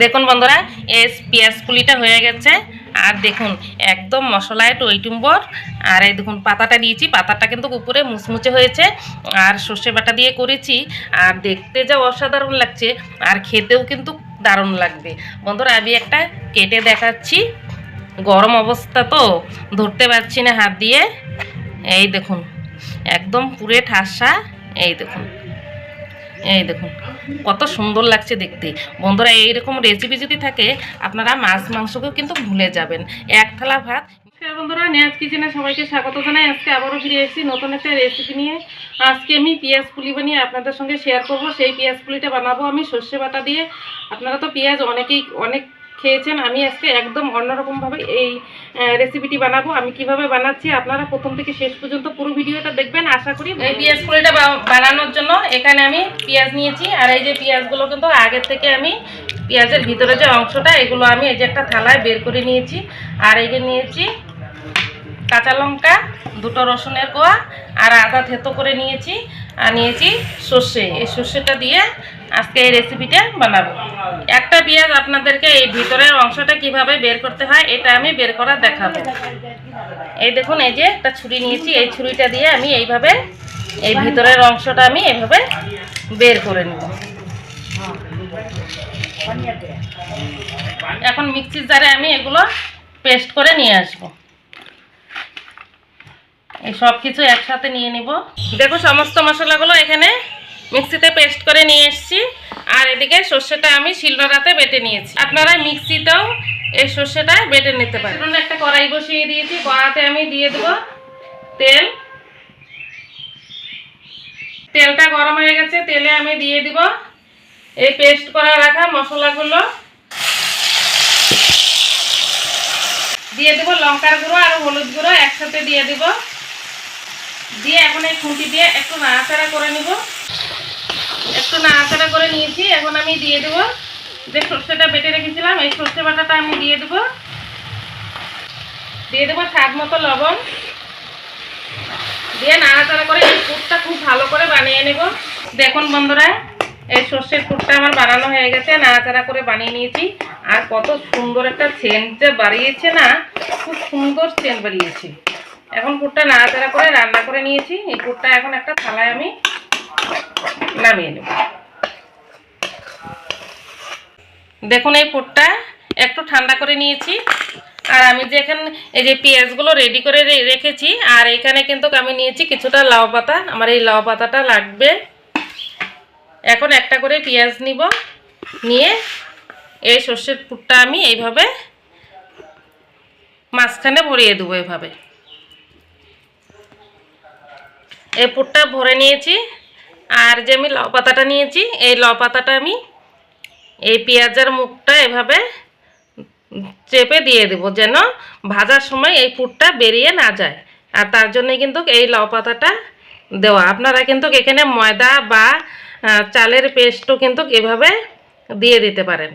দেখুন বন্ধুরা, এই পেঁয়াজ পুলিটা হয়ে গেছে। আর দেখুন, একদম মশলায় টইটুম্বর আর এই দেখুন, পাতাটা দিয়েছি পাতাটা কিন্তু উপরে মুচমুচে হয়েছে। আর সর্ষে বাটা দিয়ে করেছি। আর দেখতে যা অসাধারণ লাগছে। আর খেতেও কিন্তু দারুণ লাগবে। বন্ধুরা, আমি একটা কেটে দেখাচ্ছি। গরম অবস্থা তো, ধরতে পারছি না হাত দিয়ে। এই দেখুন, একদম পুরে ঠাসা। এই দেখুন। এই দেখুন, কত সুন্দর লাগছে দেখতে। বন্ধুরা, এইরকম রেসিপি যদি থাকে, আপনারা মাছ মাংসকেও কিন্তু ভুলে যাবেন। এক থালা ভাত। বন্ধুরা নেয়াজ কিচেনে সবাইকে স্বাগত জানাই। আজকে আবারও ফিরে এসেছি নতুন একটা রেসিপি নিয়ে। আজকে আমি পেঁয়াজ পুলি বানিয়ে আপনাদের সঙ্গে শেয়ার করব। সেই পেঁয়াজ পুলিটা বানাবো আমি সর্ষে বাটা দিয়ে। আপনারা তো পেঁয়াজ অনেকেই, অনেক খেয়েছেন, আমি আজকে একদম অন্যরকমভাবে এই রেসিপিটি বানাবো। আমি কীভাবে বানাচ্ছি আপনারা প্রথম থেকে শেষ পর্যন্ত পুরো ভিডিওটা দেখবেন, আশা করি এই পেঁয়াজ পুলিটা বানানোর জন্য এখানে আমি পেঁয়াজ নিয়েছি। আর এই যে পেঁয়াজগুলো কিন্তু আগের থেকে আমি পেঁয়াজের ভিতরে যে অংশটা, এগুলো আমি এই যে একটা থালায় বের করে নিয়েছি। আর এই যে নিয়েছি কাঁচা লঙ্কা, দুটো রসুনের কোয়া, আর আদা থেতো করে নিয়েছি। আর নিয়েছি সর্ষে। এই সর্ষেটা দিয়ে আজকে এই রেসিপিটা বানাবো। একটা পেঁয়াজ আপনাদেরকে এই ভিতরের অংশটা কীভাবে বের করতে হয়, এটা আমি বের করা দেখাবো। এই দেখুন, এই যে একটা ছুরি নিয়েছি, এই ছুরিটা দিয়ে আমি এইভাবে এই ভিতরের অংশটা আমি এইভাবে বের করে নেব। এখন মিক্সির জারে আমি এগুলো পেস্ট করে নিয়ে আসব। এই সব কিছু একসাথে নিয়ে নিব। দেখো, সমস্ত মশলাগুলো এখানে মিক্সিতে পেস্ট করে নিয়ে এসেছি। আর এদিকে সর্ষেটা আমি শিলনোড়াতে বেটে নিয়েছি। আপনারা মিক্সিতেও এই সর্ষেটা বেটে নিতে পারেন। একটা কড়াই বসিয়ে দিয়েছি। কড়াতে আমি দিয়ে দেবো তেল। তেলটা গরম হয়ে গেছে। তেলে আমি দিয়ে দিব এই পেস্ট করা রাখা মশলাগুলো। দিয়ে দেবো লঙ্কার গুঁড়ো আর হলুদ গুঁড়ো একসাথে দিয়ে দিব। দিয়ে এখন এই খুঁটি দিয়ে একটু নাড়াচাড়া করে নিব। একটু নাড়াচাড়া করে নিয়েছি, এখন আমি দিয়ে দেব। যে সর্ষেটা বেটে রেখেছিলাম, এই সর্ষে বাটাটা আমি দিয়ে দেব। দিয়ে দেবো স্বাদ মতো লবণ। দিয়ে নাড়াচাড়া করে এই পুরটা খুব ভালো করে বানিয়ে নেব। দেখুন বন্ধুরা, এই সর্ষের পুরটা আমার বানানো হয়ে গেছে, নাড়াচাড়া করে বানিয়ে নিয়েছি। আর কত সুন্দর একটা সেন্ট যে বাড়িয়েছে না, খুব সুন্দর সেন্ট বাড়িয়েছে। এখন পুরটা নাড়াচাড়া করে রান্না করে নিয়েছি। এই পুরটা এখন একটা থালায় আমি নামিয়ে নেব। দেখুন এই পুরটা একটু ঠান্ডা করে নিয়েছি। আর আমি যে এখানে এই যে পেঁয়াজগুলো রেডি করে রেখেছি, আর এখানে কিন্তু আমি নিয়েছি কিছুটা লাউ পাতা। আমার এই লাউ পাতাটা লাগবে। এখন একটা করে পেঁয়াজ নিব। নিয়ে এই সর্ষের পুরটা আমি এইভাবে মাঝখানে ভরিয়ে দেবো এভাবে। এই পুরটা ভরে নিয়েছি। আর যে আমি লাউ পাতাটা নিয়েছি, এই লাউ পাতাটা আমি এই পেঁয়াজের মুখটা এভাবে চেপে দিয়ে দেবো যেন ভাজার সময় এই পুরটা বেরিয়ে না যায়। আর তার জন্যই কিন্তু এই লাউ পাতাটা দেওয়া। আপনারা কিন্তু এখানে ময়দা বা চালের পেস্টও কিন্তু এভাবে দিয়ে দিতে পারেন।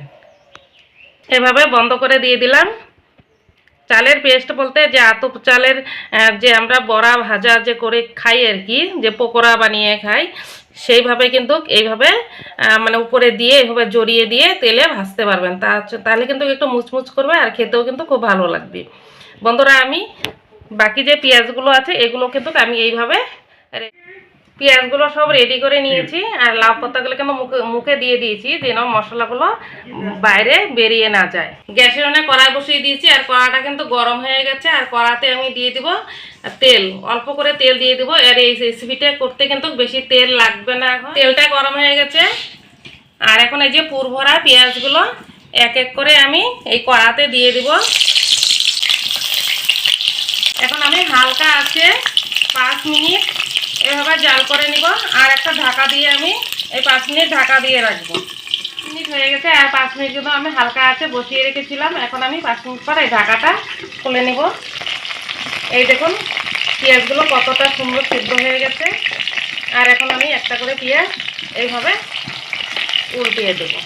এভাবে বন্ধ করে দিয়ে দিলাম। চালের পেস্ট বলতে যে আতপ চালের যে আমরা বড়া ভাজা যে করে খাই আর কি, যে পকোড়া বানিয়ে খাই, সেইভাবে কিন্তু এইভাবে মানে উপরে দিয়ে এইভাবে জড়িয়ে দিয়ে তেলে ভাজতে পারবেন। তা তাহলে কিন্তু একটু মুচমুচ করবে আর খেতেও কিন্তু খুব ভালো লাগবে। বন্ধুরা, আমি বাকি যে পেঁয়াজগুলো আছে, এগুলো কিন্তু আমি এইভাবে পেঁয়াজগুলো সব রেডি করে নিয়েছি আর লাউ পাতাগুলো কিন্তু মুখে মুখে দিয়ে দিয়েছি যেন মশলাগুলো বাইরে বেরিয়ে না যায়। গ্যাসের অনেক কড়াই বসিয়ে দিয়েছি আর কড়াটা কিন্তু গরম হয়ে গেছে আর কড়াতে আমি দিয়ে দিব তেল। অল্প করে তেল দিয়ে দিব। আর এই রেসিপিটা করতে কিন্তু বেশি তেল লাগবে না এখন। তেলটা গরম হয়ে গেছে। আর এখন এই যে পুর ভরা পেঁয়াজগুলো এক এক করে আমি এই কড়াতে দিয়ে দিব। এখন আমি হালকা আছে পাঁচ মিনিট এভাবে জাল করে নিব, আর একটা ঢাকা দিয়ে আমি এই পাঁচ মিনিট ঢাকা দিয়ে রাখব। মিনিট হয়ে গেছে, আর পাঁচ মিনিট জন্য আমি হালকা আছে বসিয়ে রেখেছিলাম। এখন আমি পাঁচ মিনিট পর এই ঢাকাটা খুলে নিব। এই দেখুন, পেঁয়াজগুলো কতটা সুন্দর সিদ্ধ হয়ে গেছে। আর এখন আমি একটা করে পেঁয়াজ এইভাবে উল্টিয়ে দেবো।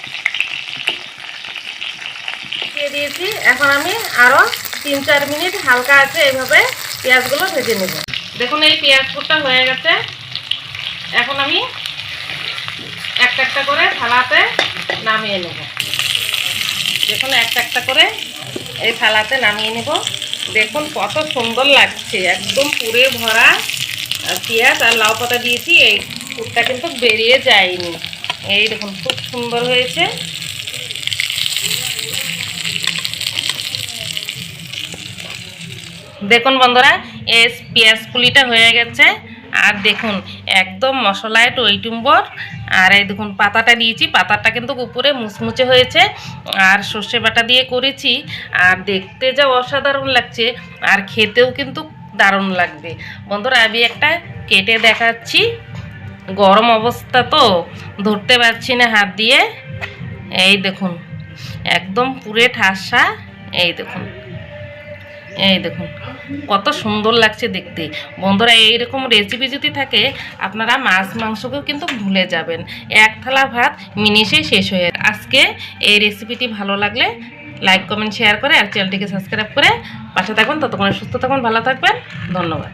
দিয়ে দিয়েছি, এখন আমি আরও তিন চার মিনিট হালকা আছে এইভাবে পেঁয়াজগুলো ভেজে নেব। দেখুন, এই পেঁয়াজ পুরটা হয়ে গেছে। এখন আমি একটা একটা করে থালাতে নামিয়ে নেব। দেখুন, একটা একটা করে এই থালাতে নামিয়ে নেব। দেখুন, কত সুন্দর লাগছে। একদম পুরে ভরা পেঁয়াজ আর লাউ পাতা দিয়েছি, এই পুরটা কিন্তু বেরিয়ে যায়নি। এই দেখুন, খুব সুন্দর হয়েছে। দেখুন, বন্ধুরা এই পেঁয়াজ পুলিটা হয়ে গেছে। আর দেখুন, একদম মশলায় টইটুম্বর আর এই দেখুন, পাতাটা দিয়েছি। পাতাটা কিন্তু উপরে মুচমুচে হয়েছে। আর সর্ষে বাটা দিয়ে করেছি। আর দেখতে যা অসাধারণ লাগছে। আর খেতেও কিন্তু দারুণ লাগবে। বন্ধুরা, আমি একটা কেটে দেখাচ্ছি। গরম অবস্থা তো, ধরতে পারছি না হাত দিয়ে। এই দেখুন, একদম পুরে ঠাসা। এই দেখুন। এই দেখুন, কত সুন্দর লাগছে দেখতে। বন্ধুরা, এইরকম রেসিপি যদি থাকে, আপনারা মাছ মাংসকেও কিন্তু ভুলে যাবেন। এক থালা ভাত মিনিশেই শেষ হয়ে আজকে এই রেসিপিটি ভালো লাগলে লাইক কমেন্ট শেয়ার করে আর চ্যানেলটিকে সাবস্ক্রাইব করে পাশে থাকবেন ততক্ষণে সুস্থ থাকবেন ভালো থাকবেন। ধন্যবাদ।